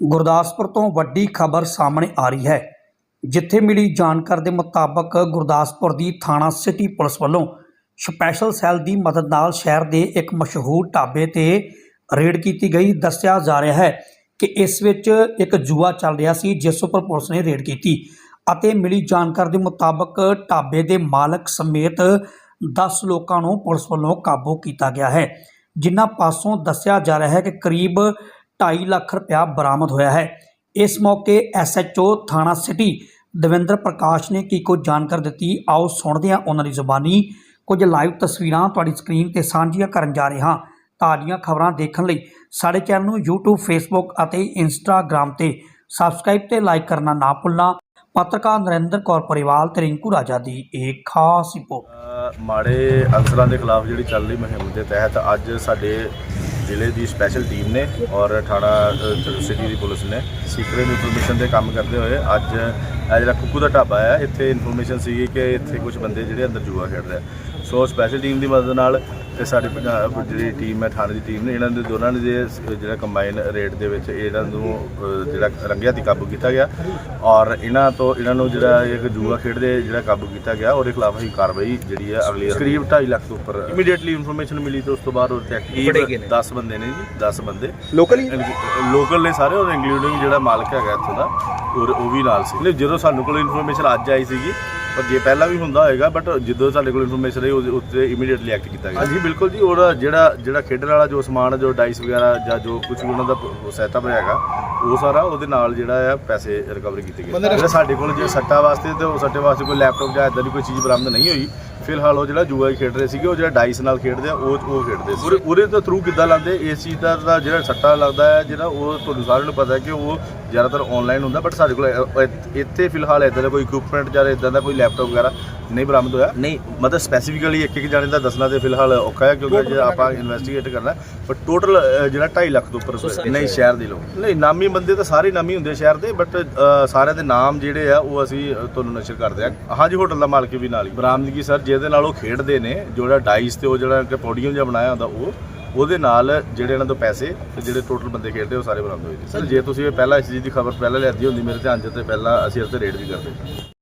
ਗੁਰਦਾਸਪੁਰ ਤੋਂ ਵੱਡੀ ਖਬਰ ਸਾਹਮਣੇ ਆ ਰਹੀ ਹੈ, ਜਿੱਥੇ ਮਿਲੀ ਜਾਣਕਾਰੀ ਦੇ ਮੁਤਾਬਕ ਗੁਰਦਾਸਪੁਰ ਦੀ ਥਾਣਾ ਸਿਟੀ ਪੁਲਿਸ ਵੱਲੋਂ ਸਪੈਸ਼ਲ ਸੈੱਲ ਦੀ ਮਦਦ ਨਾਲ ਸ਼ਹਿਰ ਦੇ ਇੱਕ ਮਸ਼ਹੂਰ ਢਾਬੇ ਤੇ ਰੇਡ ਕੀਤੀ ਗਈ। ਦੱਸਿਆ ਜਾ ਰਿਹਾ ਹੈ ਕਿ ਇਸ ਵਿੱਚ ਇੱਕ ਜੂਆ ਚੱਲ ਰਿਹਾ ਸੀ, ਜਿਸ ਉੱਪਰ ਪੁਲਿਸ ਨੇ ਰੇਡ ਕੀਤੀ ਅਤੇ ਮਿਲੀ ਜਾਣਕਾਰੀ ਦੇ ਮੁਤਾਬਕ ਢਾਬੇ ਦੇ ਮਾਲਕ ਸਮੇਤ 10 ਲੋਕਾਂ ਨੂੰ ਪੁਲਿਸ ਵੱਲੋਂ ਕਾਬੂ ਕੀਤਾ ਗਿਆ ਹੈ, ਜਿਨ੍ਹਾਂ ਪਾਸੋਂ ਦੱਸਿਆ ਜਾ ਰਿਹਾ ਹੈ ਕਿ ਕਰੀਬ 2.5 ਲੱਖ ਰੁਪਇਆ ਬਰਾਮਦ ਹੋਇਆ ਹੈ। ਇਸ ਮੌਕੇ ਐਸਐਚਓ ਥਾਣਾ ਸਿਟੀ ਦਵਿੰਦਰ ਪ੍ਰਕਾਸ਼ ਨੇ ਕੀ ਕੁਝ ਜਾਣਕਾਰੀ ਦਿੱਤੀ? ਆਓ ਸੁਣਦੇ ਹਾਂ ਉਹਨਾਂ ਦੀ ਜ਼ੁਬਾਨੀ। ਕੁਝ ਲਾਈਵ ਤਸਵੀਰਾਂ ਤੁਹਾਡੀ ਸਕਰੀਨ ਤੇ ਸਾਂਝੀਆਂ ਕਰਨ ਜਾ ਰਹੇ ਹਾਂ। ਤਾਜ਼ੀਆਂ ਖਬਰਾਂ ਦੇਖਣ ਲਈ ਸਾਡੇ ਚੈਨਲ ਨੂੰ YouTube, Facebook ਅਤੇ Instagram ਤੇ ਸਬਸਕ੍ਰਾਈਬ ਤੇ ਲਾਈਕ ਕਰਨਾ ਨਾ ਭੁੱਲਣਾ। ਪੱਤਰਕਾਰ ਨਰਿੰਦਰ ਕੌਰ ਪਰਿਵਾਲ ਤੇ ਰਿੰਕੂ ਰਾਜਾ ਦੀ ਇੱਕ ਖਾਸ ਰਿਪੋਰਟ। ਮਾੜੇ ਅਫਸਰਾਂ ਦੇ ਖਿਲਾਫ ਜਿਹੜੀ ਚੱਲ ਰਹੀ ਮੁਹਿੰਮ ਦੇ ਤਹਿਤ ਅੱਜ ਸਾਡੇ ਜ਼ਿਲ੍ਹੇ ਦੀ ਸਪੈਸ਼ਲ ਟੀਮ ਨੇ ਔਰ ਥਾਣਾ ਸਿਟੀ ਦੀ ਪੁਲਿਸ ਨੇ ਸੀਕ੍ਰੇਟ ਇਨਫੋਰਮੇਸ਼ਨ ਤੇ ਕੰਮ ਕਰਦੇ ਹੋਏ ਅੱਜ, ਇਹ ਜਿਹੜਾ ਕੁੱਕੂ ਦਾ ਢਾਬਾ ਹੈ, ਇੱਥੇ ਇਨਫੋਰਮੇਸ਼ਨ ਸੀਗੀ ਕਿ ਇੱਥੇ ਕੁਝ ਬੰਦੇ ਜਿਹੜੇ ਅੰਦਰ ਜੂਆ ਖੇਡ ਰਹੇ ਆ। ਸੋ ਸਪੈਸ਼ਲ ਟੀਮ ਦੀ ਮਦਦ ਨਾਲ ਤੇ ਸਾਡੀ ਪੰਜਾਬ ਜਿਹੜੀ ਟੀਮ ਹੈ ਥਾਣੇ ਦੀ ਟੀਮ ਨੇ ਇਹਨਾਂ ਦੇ ਦੋਨਾਂ ਨੇ ਦੇ ਜਿਹੜਾ ਕੰਬਾਈਨ ਰੇਟ ਦੇ ਵਿੱਚ ਇਹਨਾਂ ਨੂੰ ਜਿਹੜਾ ਰੰਗਿਆ ਤੇ ਕਾਬੂ ਕੀਤਾ ਗਿਆ। ਔਰ ਇਹਨਾਂ ਤੋਂ ਇਹਨਾਂ ਨੂੰ ਜਿਹੜਾ ਇੱਕ ਜੂਆ ਖੇਡਦੇ ਜਿਹੜਾ ਕਾਬੂ ਕੀਤਾ ਗਿਆ ਉਹਦੇ ਖਿਲਾਫ ਅਸੀਂ ਕਾਰਵਾਈ ਜਿਹੜੀ ਹੈ ਅਗਲੀ ਕਰੀਬ 2.5 ਲੱਖ ਤੋਂ ਉੱਪਰ ਇਮੀਡੀਏਟਲੀ ਇਨਫੋਰਮੇਸ਼ਨ ਮਿਲੀ ਤੇ ਉਸ ਤੋਂ ਬਾਅਦ ਉਹ ਐਕਟਿਵ 10 ਬੰਦੇ ਨੇ ਜੀ 10 ਬੰਦੇ। ਲੋਕਲ ਹੀ ਲੋਕਲ ਨੇ ਸਾਰੇ ਔਰ ਇੰਕਲੂਡਿੰਗ ਜਿਹੜਾ ਮਾਲਕ ਹੈਗਾ ਇੱਥੋਂ ਦਾ ਔਰ ਉਹ ਵੀ ਨਾਲ ਸੀ। ਜਦੋਂ ਸਾਨੂੰ ਕੋਲ ਇਨਫੋਰਮੇਸ਼ਨ ਅੱਜ ਆਈ ਸੀਗੀ ਪਰ ਜੇ ਪਹਿਲਾਂ ਵੀ ਹੁੰਦਾ ਹੋਏਗਾ ਬਟ ਜਦੋਂ ਸਾਡੇ ਕੋਲ ਇਨਫੋਰਮੇਸ਼ਨ ਆਈ ਉਹਦੇ ਉੱਤੇ ਇਮੀਡੀਏਟਲੀ ਐਕਟ ਕੀਤਾ ਗਿਆ। ਹਾਂਜੀ ਬਿਲਕੁਲ ਜੀ ਉਹਦਾ ਜਿਹੜਾ ਜਿਹੜਾ ਖੇਡਣ ਵਾਲਾ ਜੋ ਸਮਾਨ ਜੋ ਡਾਈਸ ਵਗੈਰਾ ਜਾਂ ਜੋ ਕੁਝ ਵੀ ਉਹਨਾਂ ਦਾ ਸੈਟਅਪ ਹੈਗਾ ਉਹ ਸਾਰਾ ਉਹਦੇ ਨਾਲ ਜਿਹੜਾ ਆ ਪੈਸੇ ਰਿਕਵਰੀ ਕੀਤੇ ਗਏ। ਜਿਹੜਾ ਸਾਡੇ ਕੋਲ ਜੇ ਸੱਟਾ ਵਾਸਤੇ ਤੇ ਉਹ ਸੱਟੇ ਵਾਸਤੇ ਕੋਈ ਲੈਪਟਾਪ ਜਾਂ ਇਦਾਂ ਦੀ ਕੋਈ ਚੀਜ਼ ਬਰਾਮਦ ਨਹੀਂ ਹੋਈ ਫਿਲਹਾਲ ਉਹ ਜਿਹੜਾ ਜੂਆ ਹੀ ਖੇਡ ਰਹੇ ਸੀਗੇ ਉਹ ਜਿਹੜਾ ਡਾਈਸ ਨਾਲ ਖੇਡਦੇ ਆ ਉਹ ਉਹ ਖੇਡਦੇ ਸੀ। ਉਹਦੇ- ਉਹਦੇ ਤੋਂ ਥਰੂ ਕਿੱਦਾਂ ਲਾਉਂਦੇ? ਇਸ ਚੀਜ਼ ਦਾ ਜਿਹੜਾ ਸੱਟਾ ਲੱਗਦਾ ਹੈ ਜਿਹੜਾ ਉਹ ਤੁਹਾਨੂੰ ਸਾਰਿਆਂ ਨੂੰ ਪਤਾ ਹੈ ਕਿ ਉਹ ਜ਼ਿਆਦਾਤਰ ਆਨਲਾਈਨ ਹੁੰਦਾ ਬਟ ਸਾਡੇ ਕੋਲ ਇ- ਇ- ਇੱਥੇ ਫਿਲਹਾਲ ਇਦਾਂ ਦਾ ਕੋਈ ਇਕਵਿਪਮੈਂਟ ਜਾਂ ਇਦਾਂ ਦਾ ਕੋਈ ਲੈਪਟਾਪ ਵਗੈਰਾ ਨਹੀਂ ਬਰਾਮਦ ਹੋਇਆ। ਨਹੀਂ ਮਤਲਬ ਸਪੈਸੀਫਿਕਲੀ ਇੱਕ ਇੱਕ ਜਾਣੇ ਦਾ ਦੱਸਣਾ ਤੇ ਫਿਲਹਾਲ ਔਖਾ ਹੈ ਕਿਉਂਕਿ ਜੇ ਆਪਾਂ ਇਨਵੈਸਟੀਗੇਟ ਕਰਨਾ ਪਰ ਟੋਟਲ ਜਿਹੜਾ 2.5 ਲੱਖ ਤੋਂ ਉੱਪਰ ਨਹੀਂ ਸ਼ਹਿਰ ਦੇ ਲੋਕ। ਨਹੀਂ ਨਾਮੀ ਬੰਦੇ ਤਾਂ ਸਾਰੇ ਨਾਮੀ ਹੁੰਦੇ ਸ਼ਹਿਰ ਦੇ ਬਟ ਸਾਰਿਆਂ ਦੇ ਨਾਮ ਜਿਹੜੇ ਆ ਉਹ ਅਸੀਂ ਅ, ਤੁਹਾਨੂੰ ਨਸ਼ਰ ਕਰਦੇ ਆ ਹਾਂਜੀ ਹੋਟਲ ਦਾ ਮਾਲਕ ਵੀ ਨਾਲ ਹੀ। ਬਰਾਮਦਗੀ ਸਰ ਜਿਹਦੇ ਨਾਲ ਉਹ ਖੇਡਦੇ ਨੇ ਜਿਹੜਾ ਡਾਈਸ ਤੇ ਉਹ ਜਿਹੜਾ ਕਿ ਪੋਡੀਅਮ ਜਿਹਾ ਬਣਾਇਆ ਹੁੰਦਾ ਉਹ ਉਹਦੇ ਨਾਲ ਜਿਹੜੇ ਇਹਨਾਂ ਤੋਂ ਪੈਸੇ ਤੇ ਜਿਹੜੇ ਟੋਟਲ ਬੰਦੇ ਖੇਡਦੇ ਉਹ ਸਾਰੇ ਬਰਾਮਦ ਹੋਏ ਨੇ। ਸਰ, ਜੇ ਤੁਸੀਂ ਇਹ ਪਹਿਲਾਂ ਇਸ ਚੀਜ਼ ਦੀ ਖਬਰ ਪਹਿਲਾਂ ਲਿਆਦੀ ਹੁੰਦੀ, ਮੇਰੇ ਧਿਆਨ 'ਚ ਤੇ ਪਹਿਲਾਂ ਅਸੀਂ ਇਸ ਤੇ ਰੇਡ ਵੀ ਕਰਦੇ।